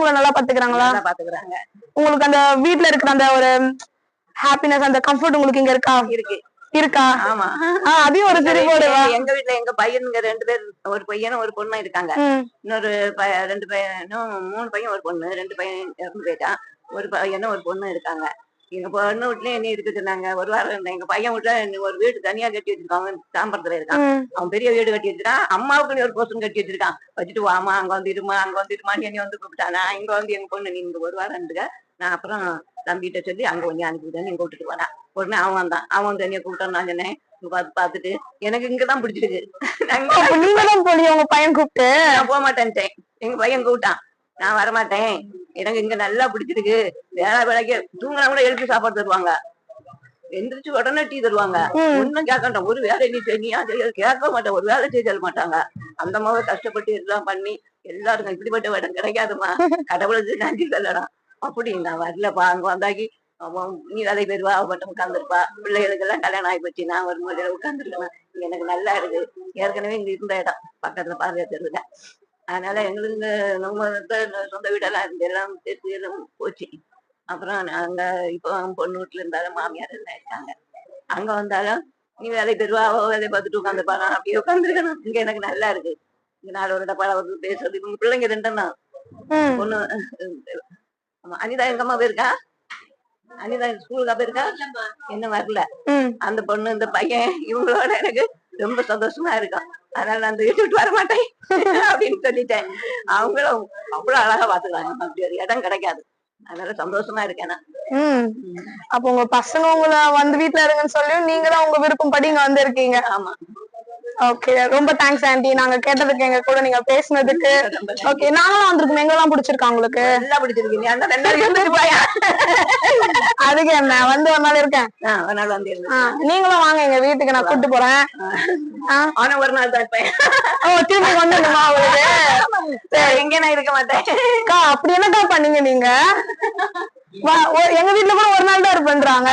உங்களை நல்லா பாத்துக்கிறாங்களா? பாத்துக்கிறாங்க. உங்களுக்கு அந்த வீட்ல இருக்கிற அந்த ஒரு ஹாப்பினஸ் அந்த கம்ஃபர்ட் உங்களுக்கு இங்க இருக்கா? இருக்கு. இருக்கா? ஆமா. அதையும் ஒரு சிரிப்போடு. எங்க வீட்டுல எங்க பையனுங்க ரெண்டு பேர் ஒரு பையனும் ஒரு பொண்ணும் இருக்காங்க. இன்னொரு ரெண்டு பையனும் மூணு பையன் ஒரு பொண்ணு ரெண்டு பையன் இறந்து போயிட்டான் ஒரு பையனும் ஒரு பொண்ணும் இருக்காங்க. எங்க பொண்ணு வீட்லயும் என்ன இருக்கு சொன்னாங்க. ஒரு வாரம் எங்க பையன் வீட்டுல ஒரு வீடு தனியா கட்டி வச்சிருக்கான். அவன் தாம்பரத்துல இருக்கான். அவன் பெரிய வீடு கட்டி வச்சிருக்கான். அம்மாவுக்கு ஒரு போஸ்டும் கட்டி வச்சிருக்கான். வச்சுட்டு வாமா அங்க வந்து இருமா அங்க வந்து இருமான்னு என்னை வந்து கூப்பிட்டான் இங்க வந்து எங்க பொண்ணு நீ இங்க ஒரு வாரம் இருந்துக்க. நான் அப்புறம் தம்பிகிட்ட சொல்லி அங்க கொஞ்சம் அனுப்பிவிட்டேன்னு இங்க விட்டுட்டு போனான். உடனே அவன் வந்தான். அவன் என்னைய கூப்பிட்டான் நான் சொன்னேன் பார்த்து பார்த்துட்டு எனக்கு இங்கதான் பிடிச்சிருக்கு. நீங்க தான் போலியா உங்க பையன் கூப்பிட்டு? நான் போக மாட்டேன்ட்டேன் எங்க பையன் கூப்பிட்டான். நான் வரமாட்டேன். எனக்கு இங்க நல்லா பிடிச்சிருக்கு. வேலை வேலைக்கு தூங்கினா கூட எழுப்பி சாப்பாடு தருவாங்க. எந்திரிச்சு உடனே டீ தருவாங்க. ஒண்ணும் கேட்க மாட்டேன் ஒரு வேலை நீ செய்யா செய்ய கேட்க மாட்டேன் ஒரு வேலை செய்ய மாட்டாங்க. அந்த மாதிரி கஷ்டப்பட்டு எல்லாம் பண்ணி எல்லாருக்கும் இப்படிப்பட்ட இடம் கிடைக்காதுமா கடவுளுக்கு நன்றி சொல்லலாம் அப்படி நான் வரலப்பா. அங்க வந்தாக்கி நீ வேலை பெறுவா அவ மட்டும் உட்காந்துருப்பா பிள்ளைகளுக்கு எல்லாம் கல்யாணம் ஆகி போச்சு நான் ஒரு முறையில உட்காந்துருக்கேன் எனக்கு நல்லா இருக்கு. ஏற்கனவே இங்க இருந்த இடம். பக்கத்துல பார்வை தெருவில் அதனால எங்களுக்கு நம்ம சொந்த வீடெல்லாம் இருந்து எல்லாம் சேர்த்து எல்லாம் போச்சு. அப்புறம் நாங்க இப்போ பொண்ணு வீட்டுல இருந்தாலும் மாமியார் எல்லாம் இருக்காங்க. அங்க வந்தாலும் நீ வேலை பெறுவா அவ வேலையை பார்த்துட்டு உட்காந்துப்பா நான் அப்படியே உட்காந்துருக்கணும் இங்க எனக்கு நல்லா இருக்கு. இங்க நாலு வருட பழகிறது பேசுறது இவங்க பிள்ளைங்க ரெண்டும் தான். பொண்ணு ஆமா அனிதா எங்க அம்மா போயிருக்கா? அனிதா ஸ்கூலுக்கா போயிருக்கா? என்ன வரல. அந்த பொண்ணு இந்த பையன் இவங்களோட எனக்கு ரொம்ப சந்தோஷமா இருக்கும் அதனால நான் அந்த வீட்டு வர மாட்டேன் அப்படின்னு சொல்லிட்டேன். அவங்களும் அவ்வளவு அழகா பாத்துக்கலாம் அப்படி ஒரு இடம் கிடைக்காது. அதனால சந்தோஷமா இருக்கேன். அப்ப உங்க பசங்க உங்களை வந்து வீட்ல இருங்கன்னு சொல்லி நீங்க தான் உங்க விருப்பம் படி இங்க வந்திருக்கீங்க. ஆமா. ஓகே ரொம்ப தேங்க்ஸ் ஆண்டி நாங்க கேட்டதுக்கு எங்க கூட நீங்க பேசுனதுக்கு. ஓகே நாங்களும் வந்திருக்கோம். எங்கெல்லாம் பிடிச்சிருக்கா உங்களுக்கு? அதுக்கு என்ன வந்து ஒரு நாள் இருக்கேன். நீங்களும் வாங்க எங்க வீட்டுக்கு நான் கூட்டு போறேன். ஆனா ஒரு நாள் தான் ஓ திரும்பி கொண்டு வந்துமா உங்களுக்கு எங்க நான் இருக்க மாட்டேன். அப்படி என்னக்கா பண்ணீங்க நீங்க? எங்க வீட்ல கூட ஒரு நாள் தான் இருப்பேன்றாங்க.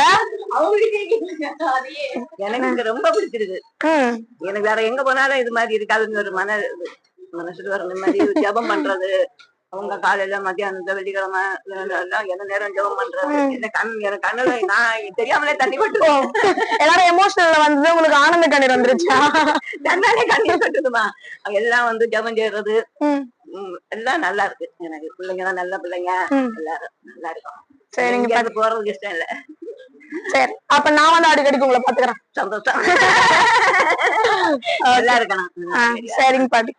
எனக்கு ரொம்ப பிடிச்சிருக்கு எனக்கு வேற எங்க போனாலும் இது மாதிரி இருக்காதுன்னு ஒரு மன. மனசுக்கு வர நிம்மதி ஜெபம் பண்றது. அவங்க காலையில மத்தியானம் வெள்ளிக்கிழமை என்ன நேரம் ஜெபம் பண்றது? என்ன கண் எனக்கு கண்ணுல நான் தெரியாமலே தண்ணி ஓ, எல்லாரும் எமோஷனல்ல வந்தது உங்களுக்கு ஆனந்த கண்ணீர் வந்துருச்சா? தன்னாலே கண்ணீர் கொட்டுதுமா? எல்லாம் வந்து ஜெபம் செய்யறது எல்லாம் நல்லா இருக்கு. எனக்கு பிள்ளைங்க தான் நல்ல பிள்ளைங்க. எல்லாரும் நல்லா இருக்கும். சரிங்க போறதுக்கு இஷ்டம் இல்ல. சரி அப்ப நான் வந்து அடிக்கடிக்கு உங்களை பாத்துக்கிறேன் சந்தோஷம். சரிங்க பாட்டி.